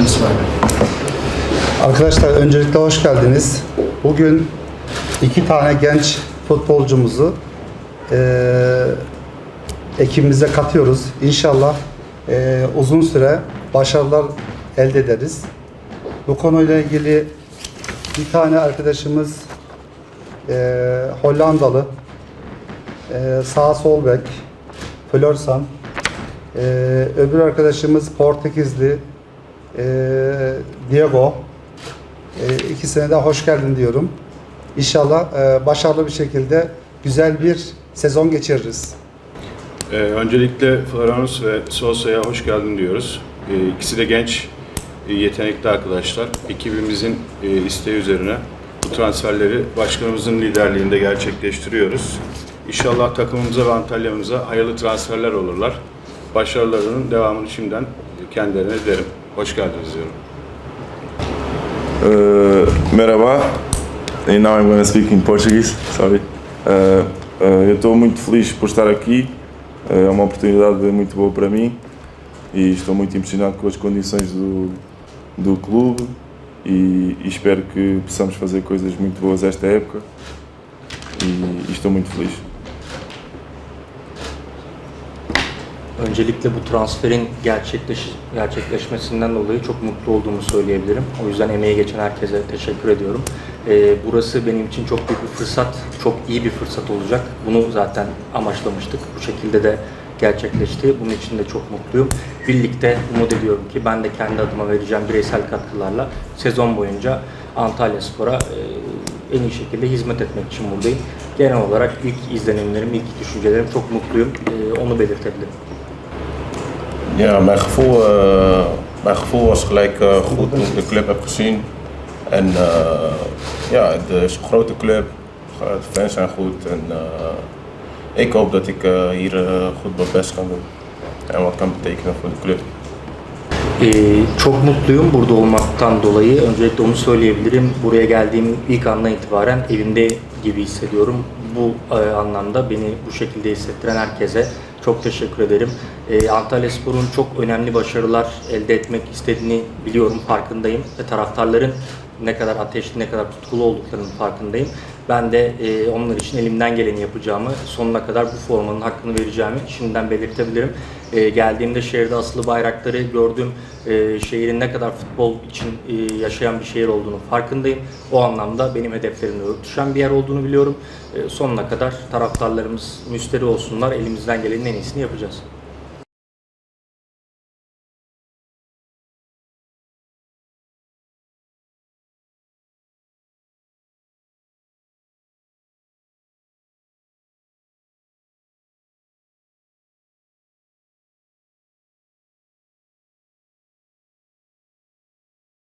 Buyurun İsmail. Arkadaşlar öncelikle hoş geldiniz. Bugün iki tane genç futbolcumuzu eee ekibimize katıyoruz. İnşallah eee, uzun süre başarılar elde ederiz. Bu konuyla ilgili bir tane arkadaşımız eee, Hollandalı eee, sağ sol bek Florsan Eee, öbür arkadaşımız Portekizli eee, Diego e, ikisine de hoş geldin diyorum. İnşallah e, başarılı bir şekilde güzel bir sezon geçiririz. Ee, öncelikle Floranus ve Sosa'ya hoş geldin diyoruz. Ee, ikisi de genç, e, yetenekli arkadaşlar. Ekibimizin e, isteği üzerine bu transferleri başkanımızın liderliğinde gerçekleştiriyoruz. İnşallah takımımıza ve Antalya'mıza hayırlı transferler olurlar. Başarılarının devamını şimdiden kendilerine dilerim. Hoş geldiniz diyorum. Uh, merhaba, and now I'm going to speak in Portuguese, sorry. Uh, uh, eu estou muito feliz por estar aqui, uh, é uma oportunidade muito boa para mim e estou muito impressionado com as condições do, do clube e, e espero que possamos fazer coisas muito boas esta época e, e estou muito feliz. Öncelikle bu transferin gerçekleş gerçekleşmesinden dolayı çok mutlu olduğumu söyleyebilirim. O yüzden emeği geçen herkese teşekkür ediyorum. Ee, burası benim için çok büyük bir fırsat, çok iyi bir fırsat olacak. Bunu zaten amaçlamıştık. Bu şekilde de gerçekleşti. Bunun için de çok mutluyum. Birlikte umut ediyorum ki ben de kendi adıma vereceğim bireysel katkılarla sezon boyunca Antalya Spor'a e, en iyi şekilde hizmet etmek için buradayım. Genel olarak ilk izlenimlerim, ilk düşüncelerim çok mutluyum. Ee, onu belirtebilirim. Ja, mijn gevoel, eh, mijn gevoel was gelijk eh, goed toen ik de club heb gezien. En eh, ja, het is een grote club, de fans zijn goed. En ik hoop dat ik hier goed mijn best kan doen. En wat kan betekenen voor de club. Ee, çok mutluyum burada olmaktan dolayı. Öncelikle onu söyleyebilirim. Buraya geldiğim ilk andan itibaren evimde gibi hissediyorum. Bu e, anlamda beni bu şekilde hissettiren herkese çok teşekkür ederim. Ee, Antalya Spor'un çok önemli başarılar elde etmek istediğini biliyorum, farkındayım. Ve taraftarların ne kadar ateşli, ne kadar tutkulu olduklarının farkındayım. Ben de e, onlar için elimden geleni yapacağımı, sonuna kadar bu formanın hakkını vereceğimi şimdiden belirtebilirim. E, geldiğimde şehirde asılı bayrakları gördüm. E, şehrin ne kadar futbol için e, yaşayan bir şehir olduğunu farkındayım. O anlamda benim hedeflerimle örtüşen bir yer olduğunu biliyorum. E, sonuna kadar taraftarlarımız müsteri olsunlar. Elimizden gelenin en iyisini yapacağız.